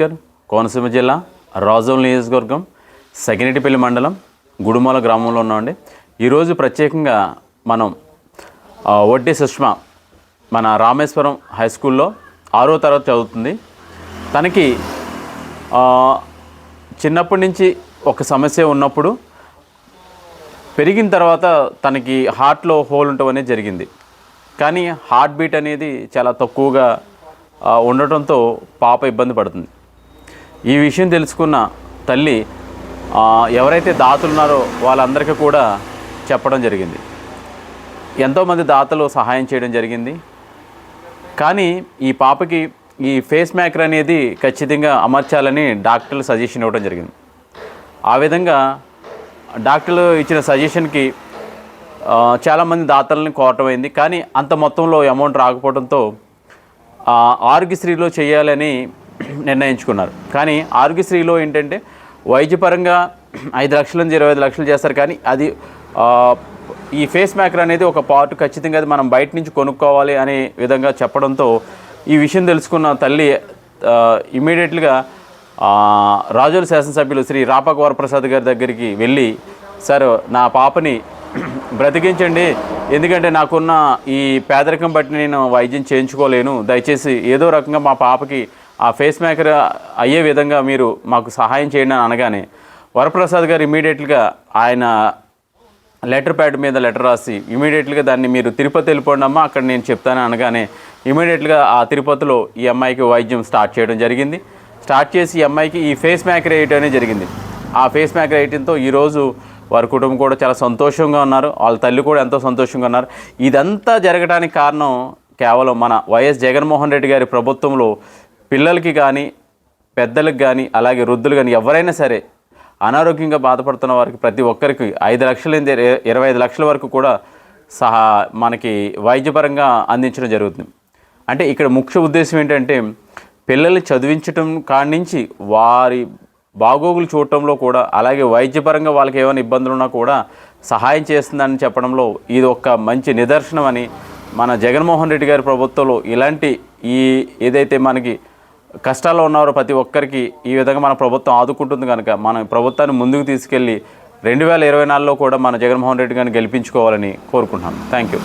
అంబేద్కర్ కోనసీమ జిల్లా రాజోల్ నియోజకవర్గం సగినటిపల్లి మండలం గుడుమల గ్రామంలో ఉన్నామండి. ఈరోజు ప్రత్యేకంగా మనం వడ్డీ సుష్మా మన రామేశ్వరం హై స్కూల్లో ఆరో తరగతి చదువుతుంది. తనకి చిన్నప్పటి నుంచి ఒక సమస్య ఉన్నప్పుడు పెరిగిన తర్వాత తనకి హార్ట్లో హోల్ ఉండటం అనేది జరిగింది. కానీ హార్ట్ బీట్ అనేది చాలా తక్కువగా ఉండటంతో పాప ఇబ్బంది పడుతుంది. ఈ విషయం తెలుసుకున్న తల్లి ఎవరైతే దాతలు ఉన్నారో వాళ్ళందరికీ కూడా చెప్పడం జరిగింది. ఎంతోమంది దాతలు సహాయం చేయడం జరిగింది. కానీ ఈ పాపకి ఈ ఫేస్ మేకర్ అనేది ఖచ్చితంగా అమర్చాలని డాక్టర్లు సజెషన్ ఇవ్వడం జరిగింది. ఆ విధంగా డాక్టర్లు ఇచ్చిన సజెషన్కి చాలామంది దాతలను కోరటం అయింది. కానీ అంత మొత్తంలో అమౌంట్ రాకపోవడంతో ఆరోగ్యశ్రీలో చేయాలని నిర్ణయించుకున్నారు. కానీ ఆరోగ్యశ్రీలో ఏంటంటే వైద్యపరంగా ఐదు లక్షల నుంచి ఇరవై ఐదు లక్షలు చేస్తారు కానీ అది ఈ ఫేస్ మేకర్ అనేది ఒక పార్ట్ ఖచ్చితంగా అది మనం బయట నుంచి కొనుక్కోవాలి అనే విధంగా చెప్పడంతో ఈ విషయం తెలుసుకున్న తల్లి ఇమీడియట్గా రాజోలు శాసనసభ్యులు శ్రీ రాపక వరప్రసాద్ గారి దగ్గరికి వెళ్ళి సార్ నా పాపని బ్రతికించండి. ఎందుకంటే నాకున్న ఈ పేదరికం బట్టి నేను వైద్యం చేయించుకోలేను. దయచేసి ఏదో రకంగా మా పాపకి ఆ ఫేస్ మేకర్ అయ్యే విధంగా మీరు మాకు సహాయం చేయండి అని అనగానే వరప్రసాద్ గారు ఇమీడియట్గా ఆయన లెటర్ ప్యాడ్ మీద లెటర్ రాసి ఇమీడియట్గా దాన్ని మీరు తిరుపతి వెళ్ళిపోండి అమ్మా అక్కడ నేను చెప్తాను అనగానే ఇమీడియట్గా ఆ తిరుపతిలో ఈ అమ్మాయికి వైద్యం స్టార్ట్ చేయడం జరిగింది. స్టార్ట్ చేసి ఈ అమ్మాయికి ఈ ఫేస్ మేకర్ వేయటం జరిగింది. ఆ ఫేస్ మేకర్ వేయటంతో ఈరోజు వారి కుటుంబం కూడా చాలా సంతోషంగా ఉన్నారు. వాళ్ళ తల్లి కూడా ఎంతో సంతోషంగా ఉన్నారు. ఇదంతా జరగడానికి కారణం కేవలం మన వైఎస్ జగన్మోహన్ రెడ్డి గారి ప్రభుత్వంలో పిల్లలకి కానీ పెద్దలకు కానీ అలాగే వృద్ధులు కానీ ఎవరైనా సరే అనారోగ్యంగా బాధపడుతున్న వారికి ప్రతి ఒక్కరికి ఐదు లక్షల నుంచి ఇరవై ఐదు లక్షల వరకు కూడా సహా మనకి వైద్యపరంగా అందించడం జరుగుతుంది. అంటే ఇక్కడ ముఖ్య ఉద్దేశం ఏంటంటే పిల్లల్ని చదివించటం కాడి నుంచి వారి బాగోగులు చూడటంలో కూడా అలాగే వైద్యపరంగా వాళ్ళకి ఏమైనా ఇబ్బందులు ఉన్నా కూడా సహాయం చేస్తుందని చెప్పడంలో ఇది ఒక మంచి నిదర్శనం అని మన జగన్మోహన్ రెడ్డి గారి ప్రభుత్వంలో ఇలాంటి ఈ ఏదైతే మనకి కష్టాల్లో ఉన్నవారు ప్రతి ఒక్కరికి ఈ విధంగా మన ప్రభుత్వం ఆదుకుంటుంది కనుక మన ప్రభుత్వాన్ని ముందుకు తీసుకెళ్ళి రెండు వేల ఇరవై నాలుగులో కూడా మన జగన్మోహన్ రెడ్డి గారిని గెలిపించుకోవాలని కోరుకుంటున్నాను. Thank you